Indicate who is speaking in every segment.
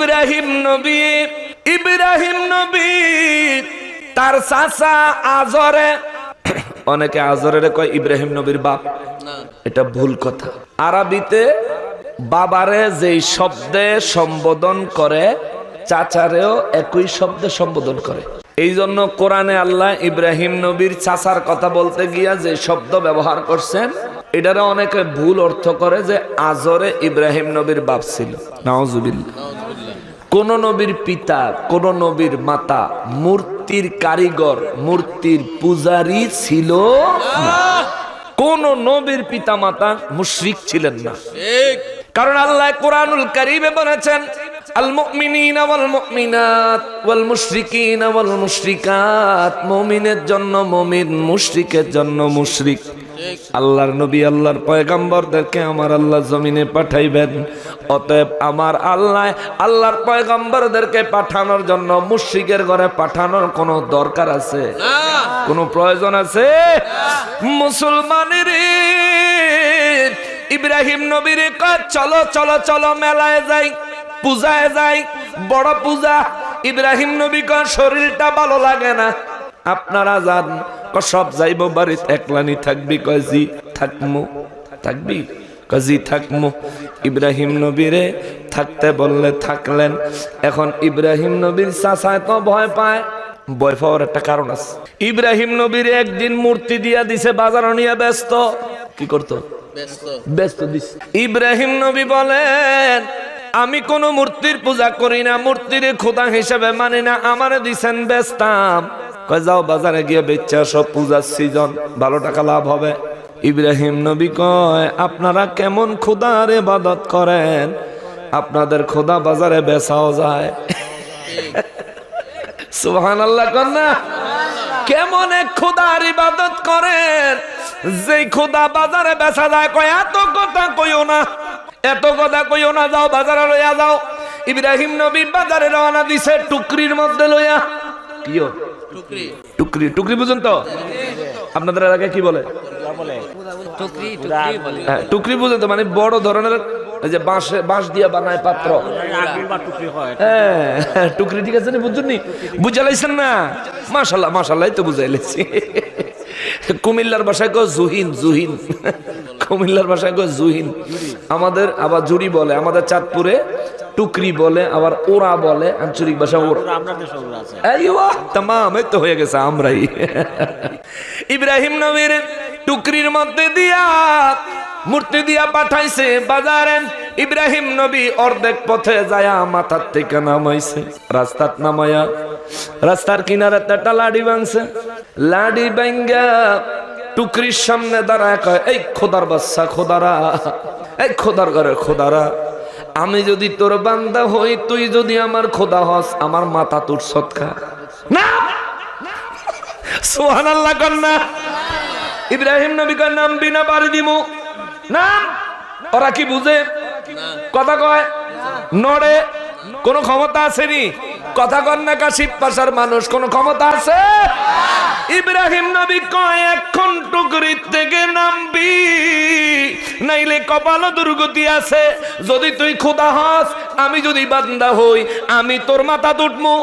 Speaker 1: ইব্রাহিম নবী ইব্রাহিম নবী, তার চাচা আজরে। অনেকে আজরের কয় ইব্রাহিম নবীর বাপ। এটা ভুল কথা। আরবিতে বাবারে যেই শব্দে সম্বোধন করে, চাচারেও একই শব্দে সম্বোধন করে। এই জন্য কোরআনে আল্লাহ ইব্রাহিম নবীর চাচার কথা বলতে গিয়া যে শব্দ ব্যবহার করছেন, এটারে অনেকে ভুল অর্থ করে যে আজরে ইব্রাহিম নবীর বাপ ছিল। নাওজুবিল্লাহ কোন নবীর পিতা, কোন নবীর মাতা, মূর্তির কারিগর, মূর্তির পূজারী ছিল কোন নবীর পিতা মাতা মুশরিক ছিলেন না। কারণ আল্লাহ কোরআনুল কারিমে বলেছেন জন্য মুমিন, মুশরিকের জন্য মুশরিক। আল্লাহর নবী আল্লাহর পয়গাম্বরদেরকে আমার আল্লাহ জমিনে পাঠাইবেন। অতএব আমার আল্লাহ আল্লাহর পয়গাম্বরদেরকে পাঠানোর জন্য মুশরিকের ঘরে পাঠানোর কোনো দরকার আছে? কোনো প্রয়োজন আছে? মুসলমানের ইব্রাহিম নবীর কয় চলো চলো চলো মেলায় যাই পূজায় যাই বড় পূজা। ইব্রাহিম নবী কয় শরীরটা ভালো লাগে না। আপনারা যান ক সব যাইব বাড়িতে একলানি থাকবি? কয় জি থাকমু থাকবি? কয় জি থাকমু। ইব্রাহিম নবীরে থাকতে বললে থাকলেন। এখন ইব্রাহিম নবীর চাষায় তো ভয় পায়। ভয় পাওয়ার একটা কারণ আছে। ইব্রাহিম নবীর একদিন মূর্তি দিয়া দিছে বাজার নিয়ে ব্যস্ত। কি করতো? ব্যস্ত। দিস ইব্রাহিম নবী বলেন আমি কোন মূর্তির পূজা করি না মূর্তির খোদা হিসেবে মানি না আমারে দিছেন ব্যস্তাম কয়, যাও বাজারে গিয়ে বেচা, সব পূজার সিজন ভালো টাকা লাভ হবে। ইব্রাহিম নবী কয়, আপনারা কেমন খোদার ইবাদত করেন? আপনাদের খোদা বাজারে বেচাও যায়। সুহান আল্লাহ কন্যা কেমন এক খোদার ইবাদত করেন? যে খোদা বাজারে বেচা যায়, কয়, এত কথা কইও না, এত কথা কইও না, যাও বাজারে লইয়া যাও। ইব্রাহিম নবী বাজারে রওনা দিছে টুকরির মধ্যে লইয়া। কিও টুকরি। টুকরি বুঝুন তো? আপনাদের এলাকায় কি বলে? হ্যাঁ, টুকরি বুঝুন তো মানে বড় ধরনের যে বাঁশ বাঁশ দিয়া বানায় পাত্র। হ্যাঁ টুকরি ঠিক আছে নি বুঝুন নি? মাশাল্লাহ মাশাল্লাহ তো বুঝাই লাইছি। কুমিল্লার ভাষায় কো জুহিন জুহিন। কুমিল্লার ভাষায় কো জুহিন। আমাদের আবার জুড়ি বলে আমাদের চাঁদপুরে টুকরি বলে আবার ওরা বলে আঞ্চলিক ভাষা ওরা। তামাম তো হয়ে গেছে আমরাই। ইব্রাহিম নবীর টুকরির মধ্যে দিয়া মূর্তি দিয়া পাঠাইছে বাজারে। ইব্রাহিম নবী অর্ধেক পথে যায়া মাথার থেকে নামাইছে রাস্তার নামায়া রাস্তার কিনারে একটা লাডি ভাঙছে লাডি ভাঙ্গা টুকরির সামনে দাঁড়ায় কয় এই খোদার বাচ্চা খোদারা এই খোদার ঘরে খোদারা। আমি যদি তোর বান্দা হই তুই যদি আমার খোদা হস আমার মাথা তোর সৎকা। না! সোহান আল্লাহ কন্যা ইব্রাহিম নবী কয় নাম বিনা বাড়ি দিমু। নাম ওরা কি বুঝে? কথা কয়? নড়ে। কোন ক্ষমতা আছে নি কথা কন্যা কাশিপ পাশার মানুষ কোন ক্ষমতা আছে? ইব্রাহিম নবী কয়, এখন টুকরির থেকে নামবি, নাইলে কপাল দুর্গতি আছে। যদি তুই খোদা হস, আমি যদি বান্দা হই, আমি তোর মাথা তুটমু।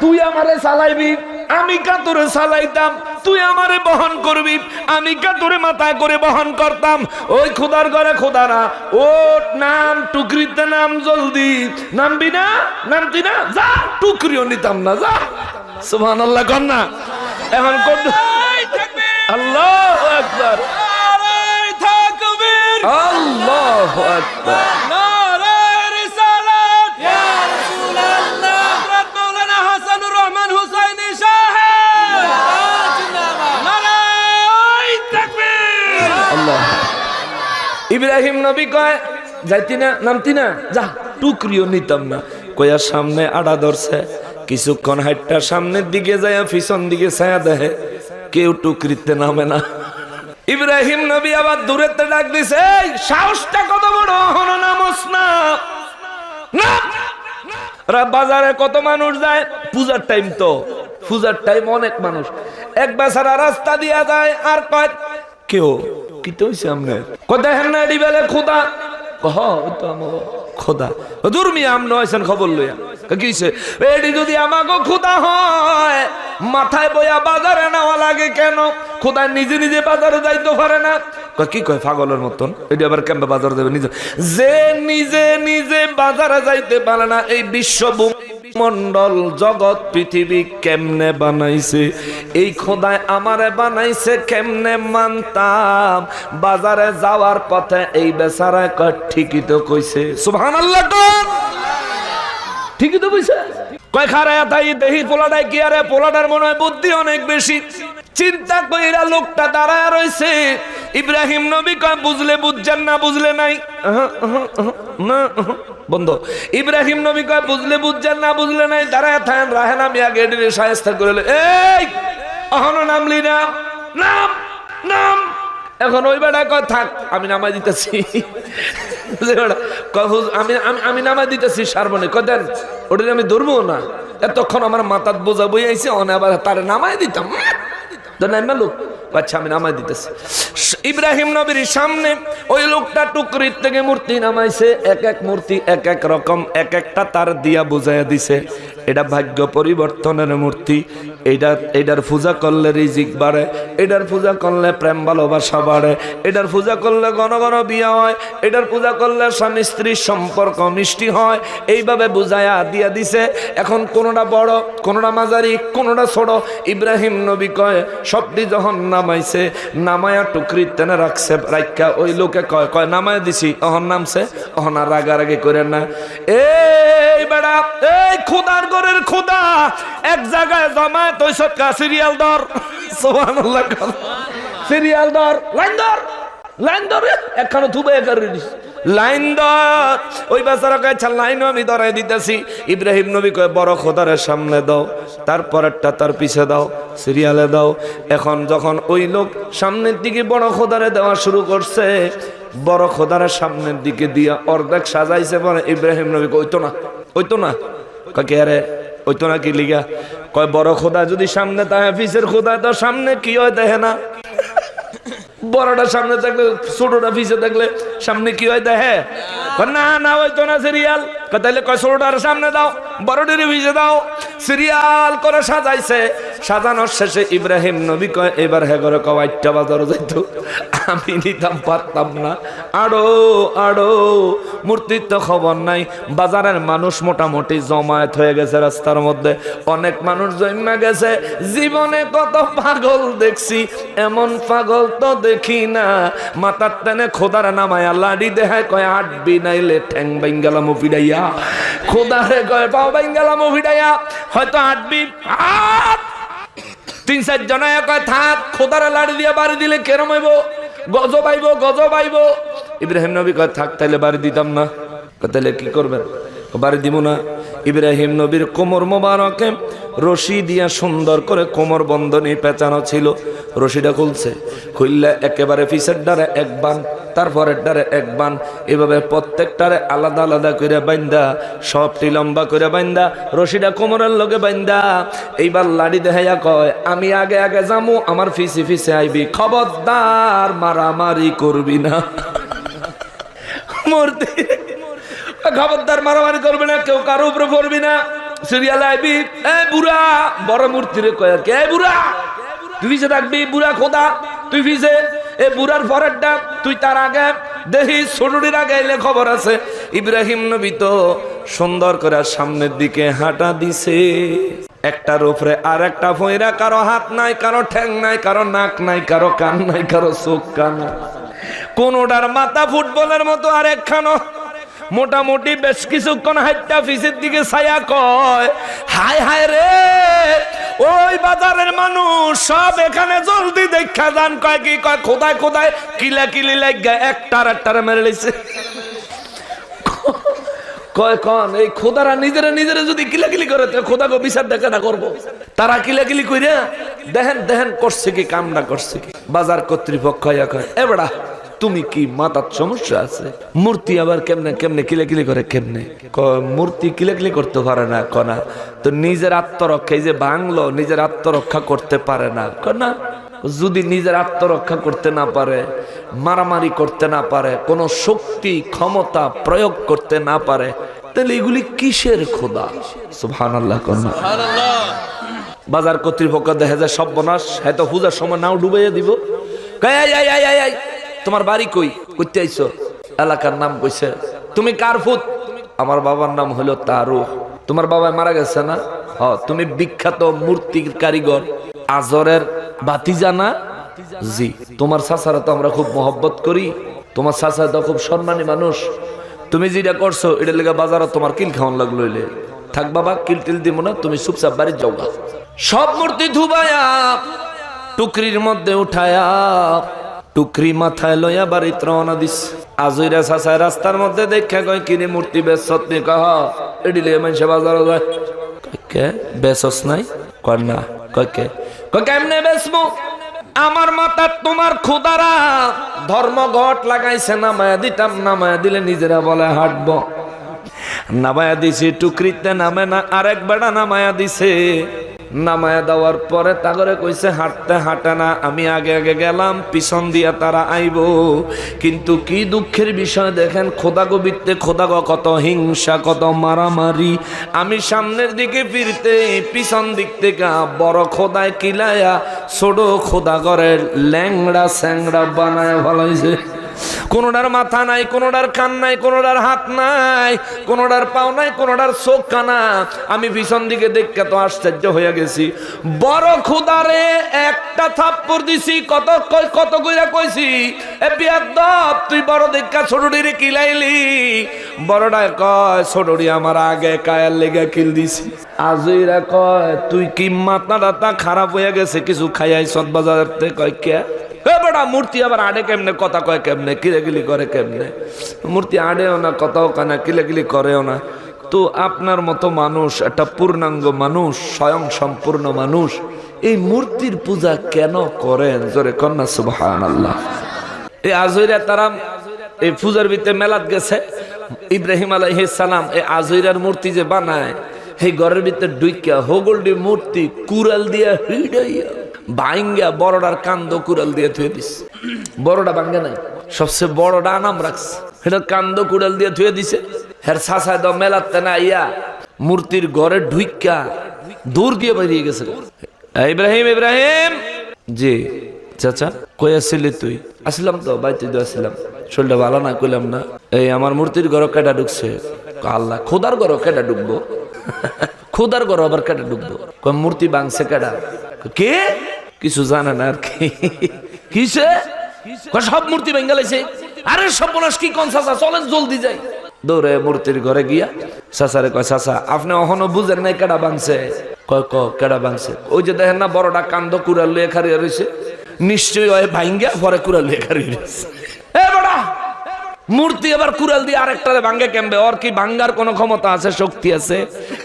Speaker 1: তুই আমারে চালাইবি, আমি কা তোরে চালাইতাম, তুই আমারে বহন করবি, আমি কা তোরে মাথা করে বহন করতাম। ওই খোদার ঘরে খোদারা ও নাম, টুকরিতে নাম জলদি। নামবি না, নামতি না, যা, টুকরিও নিতাম না, যা। সুবহানাল্লাহ কর না। এখন কোন আল্লাহ আকবার। আল্লাহ আকবার। আল্লাহ ইব্রাহিম নবী কয় যাইতি না নামতি না? যা টুকরিও নিতাম না। কয়া সামনে আড়া ধরছে। কিছুক্ষণ হাইটটা সামনের দিকে যায় পিছন দিকে ছায়া দেহে কেউ টুকরিতে নামে না। ইব্রাহিম নবী আবার দূরেতে ডাক দিছে সাহসটা কত বড়, হনো নামস না বাজারে কত মানুষ যায়? পূজার টাইম তো, পূজার টাইম অনেক মানুষ। এক বেচারা রাস্তা দিয়া যায়, আর কয়, কেউ কি তো হইছে আপনার কয়, দেখেন না, এডি বেলে খোদা। কহ তো আমার খোদা। দূর মিয়া, আমন হয়েছেন খবর লইয়া। কিসে এটি যদি আমাকে খোদা হয়, মাথায় বইয়া বাজারে নেওয়া লাগে কেন? খোদা নিজে নিজে বাজারে যাইতে পারে না। কি কয় পাগলের মতন? এটি আবার কেমন বাজারে যাবে নিজে? যে নিজে নিজে বাজারে যাইতে পারে না, এই বিশ্ব মন্ডল জগৎ পৃথিবী কেমনে বানাইছে? এই খোদায় আমারে বানাইছে কেমনে মানতাম? বাজারে যাওয়ার পথে এই বেচারা ঠিকই তো কইছে। সুবহানাল্লাহ কোন! ঠিকই তো কইছে কয় খারায় তাই দেহি পোলাটাই কি আরে পোলাটার মনে হয় বুদ্ধি অনেক বেশি? চিন্তা কইরা লোকটা দাঁড়ায় রইছে। ইব্রাহিম নবী কয়, বুঝলে বুঝছেন না, বুঝলে নাই? বন্ধ। ইব্রাহিম নবী কয়, বুঝলে বুঝছেন না, বুঝলে নাই? দাঁড়ায় থাকেন রাহেন আমি আগে সাহেস্তা করে এই এখনও নামলি না? নাম এখন ওই বেড়া কয়, থাক, আমি নামাই দিতেছি। আমি, আমি- নামাই দিতেছি সারবনে। কয়, দেন, ওটা আমি ধরবো না। এতক্ষণ আমার মাথাত বোঝা বই আইছে, অনে আবার তারে নামাই দিতাম। আচ্ছা আমি নামাই দিতেছি। ইব্রাহিম নবীর সামনে ওই লোকটা টুকরির থেকে মূর্তি নামাইছে, এক এক মূর্তি, এক এক রকম, এক একটা তার দিয়া বুঝাইয়া দিছে। এটা ভাগ্য পরিবর্তনের মূর্তি। এইটা এটার পূজা করলে রিজিক বাড়ে এটার পূজা করলে প্রেম ভালোবাসা বাড়ে এটার পূজা করলে ঘন ঘন বিয়ে হয় এটার পূজা করলে স্বামী স্ত্রীর সম্পর্ক মিষ্টি হয়, এইভাবে বুঝায়া দিয়া দিছে। এখন কোনোটা বড়, কোনোটা মাঝারি, কোনোটা ছোট, ইব্রাহিম নবী কয়, সবটি যখন নামাইছে, নামায়া টুকরি তেনে রাখছে রাইকা ওই লোকে কয় কয়, নামায় দিছি, অহন নামছে, অহন আর রাগারাগি করে না। এই বেড়া। এই খুদার খুদা, এক জায়গায় সিরিয়াল দর। সিরিয়াল দর, লাইন দর, লাইন ধর লাইন ওই বেচারা কয় আচ্ছা লাইনও আমি ধরাই দিতেছি। ইব্রাহিম নবী কয়, বড় খোদারের সামনে দাও, তারপরেরটা তার পিছে দাও, সিরিয়ালে দাও। এখন যখন ওই লোক সামনের দিকে বড় খোদারে দেওয়া শুরু করছে, বড় খোদারের সামনের দিকে দিয়া অর্ধেক সাজাইছে পরে ইব্রাহিম নবী কইতো না। ওইতো না। কাকে আরে? ওইতো না কি লিগা? কয়, বড় খোদা যদি সামনে তা হাফিসের খোদা তো সামনে কি হয় দেখে না? বড়টা সামনে থাকলে, ছোটটা পিছে থাকলে সামনে কি হয় দেখে? না না ওই তো না সিরিয়াল তাহলে কয় ছোটটার সামনে দাও বড়টির পিছে দাও। সিরিয়াল করে সাজাইছে। সাজানোর শেষে ইব্রাহিম নবী কয়, এবার হে করে কয় আটটা বাজারও যাইতো। আমি নিতাম পারতাম না। আড়ো আড়ো, মূর্তির তো খবর নাই। বাজারের মানুষ মোটামুটি জমায়েত হয়ে গেছে রাস্তার মধ্যে। অনেক মানুষ জন্মা গেছে। জীবনে কত পাগল দেখছি, এমন পাগল তো দেখি না। মাথার টেনে খোদার নামায়া লাডি দেখায় কয়, আটবি নাইলে ঠ্যাং বাইঙ্গালা মুফিডাইয়া খোদারে কয় পাও বাইঙ্গালা মুফিডাইয়া হয়তো আটবি। আট। তিন, চার জনায় কয়, থাক, খোদারে লাড়ি দিয়া বাড়ি দিলে কেরম হইব? গজ পাইব গজ পাইব ইব্রাহিম নবী কয়, থাক, তাইলে বাড়ি দিতাম না। তাইলে কি করবেন? বাড়ি দিব না। ইব্রাহিম নবীর কোমর মোবারকে রশি দিয়া সুন্দর করে কোমর বন্ধনী পেঁচানো ছিল। রশিটা খুলছে। খুললে একেবারে পিসের ডারে এক বান তারপরের ডারে এক বান, এভাবে প্রত্যেকটারে আলাদা আলাদা করে বাইন্দা, সবটি লম্বা করে বাইন্দা, রশিটা কোমরের লগে বাইন্দা। এইবার লাড়ি দেখাইয়া কয়, আমি আগে আগে যামু, আমার ফিসি ফিসে আইবি। খবরদার মারামারি করবি না। মূর্তি, খবরদার মারামারি করবি না, কেউ কারও উপরে পড়বি না। সিরিয়াল আইবি, এ বুড়া, বড় মূর্তি রে কয় কি বুড়া, তুই ফিসে থাকবি, বুড়া খোদা, তুই ফিসে এ বুড়ার পরের ডাক, তুই তার আগে দেখি ছোটটির আগে এলে খবর আছে। ইব্রাহিম নবী তো সুন্দর করে সামনের দিকে হাঁটা দিছে। একটার উপরে আর একটা ফইরা কারও হাত নাই, কারও ঠ্যাং নাই, কারও নাক নাই, কারও কান নাই, কারও চোখ কান কোনোটার মাথা ফুটবলের মতো আর একখানো মোটামুটি বেশ কিছুক্ষণ হাইটা ফিসের দিকে ছায়া কয়, হায় হায় রে! ওই বাজারের মানুষ সব এখানে জলদি দেখা যান। কয় কি, কয় খোদায় খোদায়, কিলা, কিলি লাগা একটার একটারে মেরে লইছে কয়, কন, এই খোদারা নিজেরা নিজেরা যদি কিলাকিলি করে তো খোদাকে বিচার দেখা না করব। তারা কিলাকিলি কইরা, দেখেন দেখেন, করছে কি কামটা করছে কি। বাজার কর্তৃপক্ষ কয় এবারা তুমি কি মাথার সমস্যা আছে? মূর্তি আবার কেমনে কেমনে কিলাকিলি করে কেমনে? মূর্তি কিলাকিলি করতে পারে না কনা তো নিজের আত্মরক্ষা এই যে বাংলো নিজের আত্মরক্ষা করতে পারে না কয় না। যদি নিজের আত্মরক্ষা করতে না পারে মারামারি করতে না পারে কোনো শক্তি ক্ষমতা প্রয়োগ করতে না পারে তাহলে এগুলি কিসের খোদা? সুবহান আল্লাহ বাজার কর্তৃপক্ষ দেখা যায় সব বনাস হয়তো পূজার সময় নাও ডুবাইয়া দিব। তোমার বাড়ি কই? করতে আইছো। এলাকার নাম কইছে। তুমি কার ফুত আমার বাবার নাম হলো তারু তোমার বাবা মারা গেছে না? হ, তুমি বিখ্যাত মূর্তির কারিগর। আজরের বাতিজা না? জি। তোমার চাচারা তো আমরা খুব মহব্বত করি। তোমার চাচা তো খুব সম্মানী মানুষ। তুমি যেটা করছ এটা লেগে বাজারে তোমার কিল খাওয়ান লাগল এলে। থাক বাবা, কিল টিল দিব না, তুমি চুপচাপ বাড়ি যাও। সব মূর্তি ধুবায়া, টুকরির মধ্যে উঠায়া টুকরি মাথায় লইয়া বাড়িতে রওনা দিস। আজইরা সাসায় রাস্তার মধ্যে দেখা কয় কিনে মূর্তি বেশ সত্যি কহ। এডি লিয়ে মানুষে বাজারে যায়। কয়, কে? বেসস নাই? কয়, না। কয়, কে? কয়, কেমনে বেসমু আমার মাথা তোমার খুদারা ধর্মঘট লাগাইছে, নামায়া দিতাম, নামায়া দিলে নিজেরা বলে, হাঁটবো। নামায়া দিছে, টুকরিতে নামে না, আরেক বেড়া নামায়া দিছে। নামায়া দেওয়ার পরে তাগরে কইছে, হাঁটতে হাঁটে না, আমি আগে আগে গেলাম, পিছন দিয়া তারা আইব। কিন্তু কি দুঃখের বিষয় দেখেন খোদাগো বিত্তে খোদাগো কত হিংসা, কত মারামারি। আমি সামনের দিকে ফিরতে, পিছন দিক থেকে বড় খোদায় কিলায়া, ছোট খোদা করে ল্যাংড়া স্যাংড়া বানায় ভালাইছে কোনোটার মাথা নাই কোনোটার কান নাই কোনোটার হাত নাই কোনোটার পাও নাই কোনোটার চোখ কানা। আমি পিছন দিকে দেখতে তো আশ্চর্য হয়ে গেছি। বড় খুদারে একটা থাপ্পড় দিছি, কত কত কইরা কইছি, এ বিয়াদব তুই বড় দেখা ছোটডিরে কিলাইলি। বড়টা কয়, ছোটডি আমার আগে কায়ার লেগে কিল দিছি। আজইরা কয়, তুই কি মাথা খারাপ হয়ে গেছে, কিছু খাইয়াই সৎ বাজার থেকে কয়, কে? বেটা মূর্তি আবার আড়ে কেমনে, কথা কয় কেমনে কিলেগিলি করে কেমনে? মূর্তি আড়েও না, কথাও কানা কিলেগিলি করেও না। তো আপনার মতো মানুষ, একটা পূর্ণাঙ্গ মানুষ, স্বয়ং সম্পূর্ণ মানুষ, এই মূর্তির পূজা কেন করেন? জোরে কন্যা সুবহান আল্লাহ এই আজইরা তারা এই পূজার ভিতরে মেলাত গেছে। ইব্রাহিম সালাম এই আজইরার মূর্তি যে বানায় এই ঘরের ভিতরে ডুইকা হোগলডি মূর্তি কুরাল দিয়া হিডাইয়া ভাঙ্গা বড়টার কান্দ কুড়াল দিয়ে থুয়ে দিস বড়টা ভাঙ্গে নাই, সবচেয়ে বড়টা নাম রাখছে। সেটা কান্দ কুড়াল দিয়ে থুয়ে দিছে। হের সাসায় দ মেলাতে না ইয়া, মূর্তির ঘরে ঢুইকা দূর দিয়ে বেরিয়ে গেছে ইব্রাহিম ইব্রাহিম! জি, চাচা, কই আসছিলি তুই? আসলাম তো, বাইতে দিয়ে আসলাম। শরীরটা ভালো না, কইলাম না। এই আমার মূর্তির ঘর কেটা ঢুকছে? আল্লাহ, খোদার ঘর কেটা ঢুকবো? খোদার ঘর আবার কেটা ঢুকবো? মূর্তি বাংছে কেটা কে? কিছু জানে না আর কি। কিসে? সব মূর্তি ভেঙ্গে লাইছে। আরে সব মানুষ কি কন চাচা? চলেন, জলদি যাই। দৌড়ে মূর্তির ঘরে গিয়া সাসারে কয়, চাচা, আপনি অহনো বুঝেন নাই কেডা বাংছে কয়, ক, কেডা বাংছে ওই যে দেখেন না বড়টা কান্দ কুড়াল লুয়ে খারিয়া রয়েছে নিশ্চয়ই ওই ভাইঙ্গা পরে কুড়াল লুয়ে খারিয়ে রয়েছে এ বড়া! মূর্তি আবার কুড়াল দিয়ে আরেকটারে ভাঙ্গে কেমবে? ওর কি ভাঙ্গার কোনো ক্ষমতা আছে? শক্তি আছে?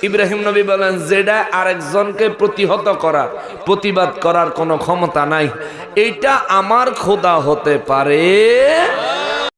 Speaker 1: ইব্রাহিম নবী বলেন, যেটা আরেকজনকে প্রতিহত করা, প্রতিবাদ করার কোনো ক্ষমতা নাই। এইটা আমার খোদা হতে পারে।